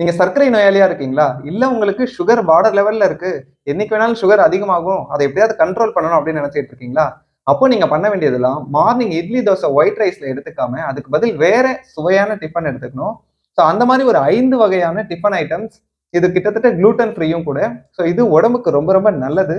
நீங்க சர்க்கரை நோயாளியா இருக்கீங்களா? இல்ல உங்களுக்கு சுகர் பார்டர் லெவல்ல இருக்கு. என்னைக்கு வேணாலும் சுகர் அதிகமாகும். அதை எப்படியாவது கண்ட்ரோல் பண்ணணும் அப்படின்னு நினைச்சிட்டு இருக்கீங்களா? அப்போ நீங்க பண்ண வேண்டியதெல்லாம் மார்னிங் இட்லி தோசை ஒயிட் ரைஸ்ல எடுத்துக்காம அதுக்கு பதில் வேற சுவையான டிஃபன் எடுத்துக்கணும். ஸோ அந்த மாதிரி ஒரு ஐந்து வகையான டிஃபன் ஐட்டம்ஸ் இது கிட்டத்தட்ட க்ளூட்டன் ஃப்ரீயும் கூட. ஸோ இது உடம்புக்கு ரொம்ப ரொம்ப நல்லது.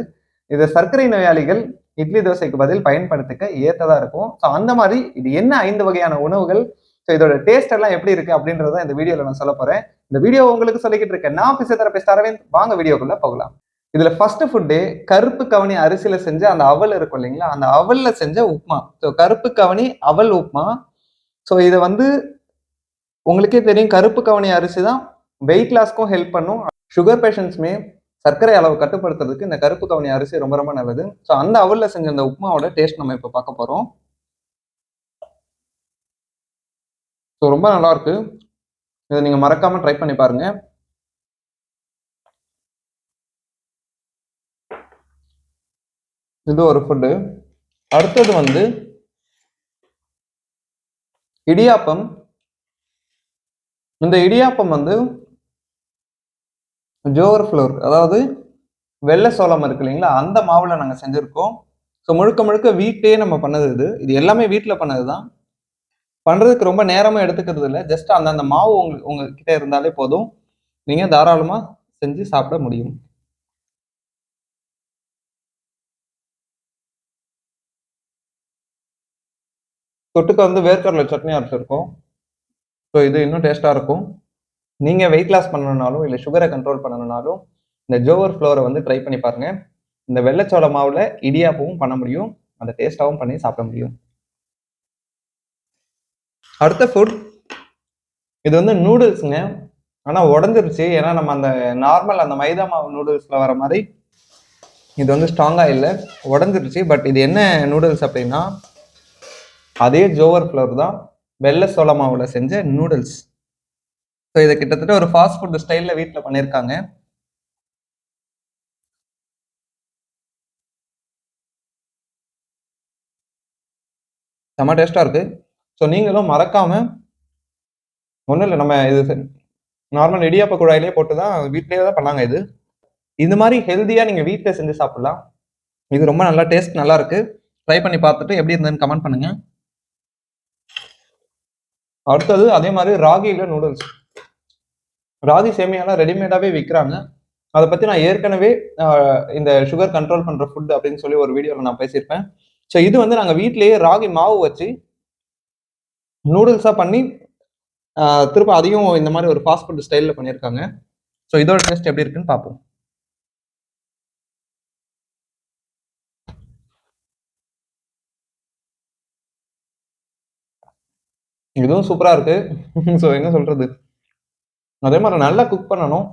இது சர்க்கரை நோயாளிகள் இட்லி தோசைக்கு பதில் பயன்படுத்திக்க ஏற்றதா இருக்கும். ஸோ அந்த மாதிரி இது என்ன ஐந்து வகையான உணவுகள்? ஸோ இதோட டேஸ்ட் எல்லாம் எப்படி இருக்கு அப்படின்றத இந்த வீடியோல நான் சொல்ல போறேன். இந்த வீடியோ உங்களுக்கு சொல்லிக்கிட்டு இருக்கேன். நான் பிசியோதெரபிஸ்ட் அரவிந்த். வாங்க வீடியோக்குள்ள போகலாம். இதுல ஃபர்ஸ்ட் ஃபுட்டு கருப்பு கவனி அரிசியில செஞ்ச அந்த அவல் இருக்கும் இல்லைங்களா? அந்த அவல்ல செஞ்ச உப்புமா. ஸோ கருப்பு கவனி அவல் உப்புமா. ஸோ இதை வந்து உங்களுக்கே தெரியும். கருப்பு கவனி அரிசி தான் வெயிட் லாஸ்க்கும் ஹெல்ப் பண்ணும். சுகர் பேஷண்ட்ஸுமே சர்க்கரை அளவு கட்டுப்படுத்துறதுக்கு இந்த கருப்பு கவனி அரிசி ரொம்ப ரொம்ப நல்லது. ஸோ அந்த அவல்ல செஞ்ச அந்த உப்மாவோட டேஸ்ட் நம்ம இப்போ பார்க்க போறோம். ஸோ ரொம்ப நல்லாயிருக்கு இதை நீங்கள் மறக்காமல் ட்ரை பண்ணி பாருங்க. இது ஒரு ஃபுட்டு அடுத்தது வந்து இடியாப்பம். இந்த இடியாப்பம் வந்து ஜோவர் ஃப்ளோர் அதாவது வெள்ளை சோளம் இருக்கு இல்லைங்களா? அந்த மாவில் நாங்கள் செஞ்சுருக்கோம். ஸோ முழுக்க முழுக்க வீட்லயே நம்ம பண்ணது இது. இது எல்லாமே வீட்டில் பண்ணது தான் பண்றதுக்கு ரொம்ப நேரமும் எடுத்துக்கிறது இல்லை. ஜஸ்ட் அந்தந்த மாவு உங்க உங்ககிட்ட இருந்தாலே போதும். நீங்க தாராளமா செஞ்சு சாப்பிட முடியும். தொட்டுக்க வந்து வேர்க்கடலை சட்னி அரைச்சிருக்கோம். ஸோ இது இன்னும் டேஸ்ட்டாக இருக்கும். நீங்கள் வெயிட் லாஸ் பண்ணணுனாலும் இல்லை சுகரை கண்ட்ரோல் பண்ணணுனாலும் இந்த ஜோவர் ஃப்ளோரை வந்து ட்ரை பண்ணி பாருங்க. இந்த வெள்ளைச்சோள மாவில் இடியாப்பவும் பண்ண முடியும். அந்த டேஸ்ட்டாகவும் பண்ணி சாப்பிட முடியும். அடுத்த ஃபுட் இது வந்து நூடுல்ஸுங்க ஆனால் உடஞ்சிருச்சு. ஏன்னா நம்ம அந்த நார்மல் அந்த மைதா மாவு நூடுல்ஸில் வர மாதிரி இது வந்து ஸ்ட்ராங்காக இல்லை. உடஞ்சிருச்சு. பட் இது என்ன நூடுல்ஸ் அப்படின்னா அதே ஜோவர் ஃப்ளவர் தான் வெள்ளை சோள மாவில் செஞ்ச நூடுல்ஸ் ஸோ இதை கிட்டத்தட்ட ஒரு ஃபாஸ்ட் ஃபுட் ஸ்டைலில் வீட்டில் பண்ணியிருக்காங்க செம்ம டேஸ்ட்டாக இருக்குது ஸோ நீங்களும் மறக்காம ஒன்றும் இல்லை நம்ம இது நார்மல் இடியாப்ப குழாயிலே போட்டு தான் வீட்லேயே தான் பண்ணாங்க இது. இந்த மாதிரி ஹெல்த்தியாக நீங்கள் வீட்டில் செஞ்சு சாப்பிடலாம். இது ரொம்ப நல்லா டேஸ்ட் நல்லா இருக்கு. ட்ரை பண்ணி பார்த்துட்டு எப்படி இருந்ததுன்னு கமெண்ட் பண்ணுங்க. அடுத்தது அதே மாதிரி ராகியில் நூடுல்ஸ் ராகி சேமியாலாம் ரெடிமேடாகவே விற்கிறாங்க அதை பற்றி நான் ஏற்கனவே இந்த சுகர் கண்ட்ரோல் பண்ணுற ஃபுட் அப்படின்னு சொல்லி ஒரு வீடியோவில் நான் பேசியிருப்பேன். ஸோ இது வந்து நாங்கள் வீட்டிலேயே ராகி மாவு வச்சு நூடுல்ஸாக பண்ணி திரும்ப அதையும் இந்த மாதிரி ஒரு ஃபாஸ்ட் ஃபுட் ஸ்டைலில் பண்ணியிருக்காங்க. ஸோ இதோட டேஸ்ட் எப்படி இருக்குன்னு பார்ப்போம். இதுவும் சூப்பராக இருக்கு. ஸோ என்ன சொல்றது? அதே மாதிரி நல்லா குக் பண்ணணும்.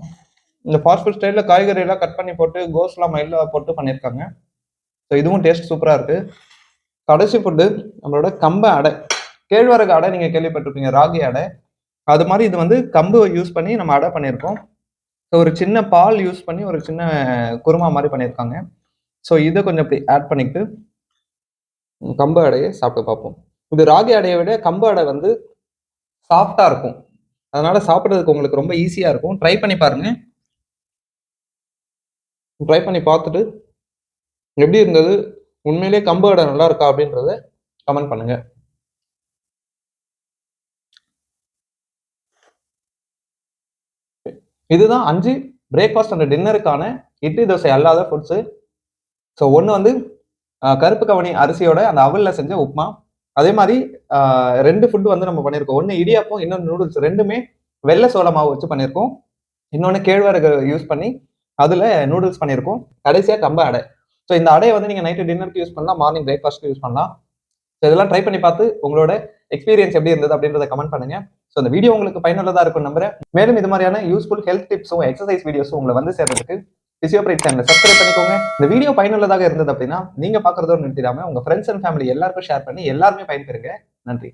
இந்த ஃபாஸ்ட் ஃபுட் ஸ்டைலில் காய்கறி எல்லாம் கட் பண்ணி போட்டு கோஸ்லாம் மயிலில் போட்டு பண்ணியிருக்காங்க. ஸோ இதுவும் டேஸ்ட் சூப்பராக இருக்குது கடைசி ஃபுட்டு நம்மளோட கம்ப அடை. கேழ்வரகு அடை நீங்கள் கேள்விப்பட்டிருப்பீங்க ராகி அடை. அது மாதிரி இது வந்து கம்பு யூஸ் பண்ணி நம்ம அடை பண்ணியிருக்கோம். ஸோ ஒரு சின்ன பால் யூஸ் பண்ணி ஒரு சின்ன குருமா மாதிரி பண்ணியிருக்காங்க. ஸோ இதை கொஞ்சம் இப்படி ஆட் பண்ணிக்கிட்டு கம்பு அடையை சாப்பிட்டு பார்ப்போம். இது ராகி அடையை விட கம்பு அடை வந்து சாஃப்டாக இருக்கும். அதனால சாப்பிட்றதுக்கு உங்களுக்கு ரொம்ப ஈஸியாக இருக்கும். ட்ரை பண்ணி பாருங்க. ட்ரை பண்ணி பார்த்துட்டு எப்படி இருந்தது? உண்மையிலேயே கம்பு அடை நல்லா இருக்கா அப்படின்றத கமெண்ட் பண்ணுங்கள் இதுதான் அஞ்சு பிரேக்ஃபாஸ்ட் அண்ட் டின்னருக்கான இட்லி தோசை அல்லாத ஃபுட்ஸு ஸோ ஒன்று வந்து கருப்பு கவனி அரிசியோட அந்த அவலில் செஞ்ச உப்புமா. அதே மாதிரி ரெண்டு ஃபுட்டு வந்து நம்ம பண்ணியிருக்கோம் ஒன்று இடியாப்பம் இன்னொன்று நூடுல்ஸ் ரெண்டுமே வெள்ளை சோள மாவு வச்சு பண்ணியிருக்கோம் இன்னொன்று கேழ்வரகு யூஸ் பண்ணி அதில் நூடுல்ஸ் பண்ணியிருக்கோம் கடைசியாக கம்ப அடை. ஸோ இந்த அடையை வந்து நீங்கள் நைட்டு டின்னருக்கு யூஸ் பண்ணலாம் மார்னிங் பிரேக்ஃபாஸ்ட்க்கு யூஸ் பண்ணலாம். ஸோ இதெல்லாம் ட்ரை பண்ணி பார்த்து உங்களோட எக்ஸ்பீரியன்ஸ் எப்படி இருந்தது அப்படின்றத கமெண்ட் பண்ணுங்க. ஸோ இந்த வீடியோ உங்களுக்கு பயனுள்ளதாக இருக்கும் நம்புறேன். மேலும் இது மாதிரியான யூஸ்ஃபுல் ஹெல்த் டிப்ஸும் எக்ஸசைஸ் வீடியோஸும் உங்களை வந்து சேர்றதுக்கு பிசியோபிரைட் சேனலை சப்ஸ்கிரைப் பண்ணிக்கோங்க. இந்த வீடியோ பயனுள்ளதாக இருந்தது அப்படின்னா நீங்க பாக்குறதோட நிறுத்திடாம உங்க ஃப்ரெண்ட்ஸ் அண்ட் ஃபேமிலி எல்லாருக்கும் ஷேர் பண்ணி எல்லாருமே பயன்பெறுங்க. நன்றி.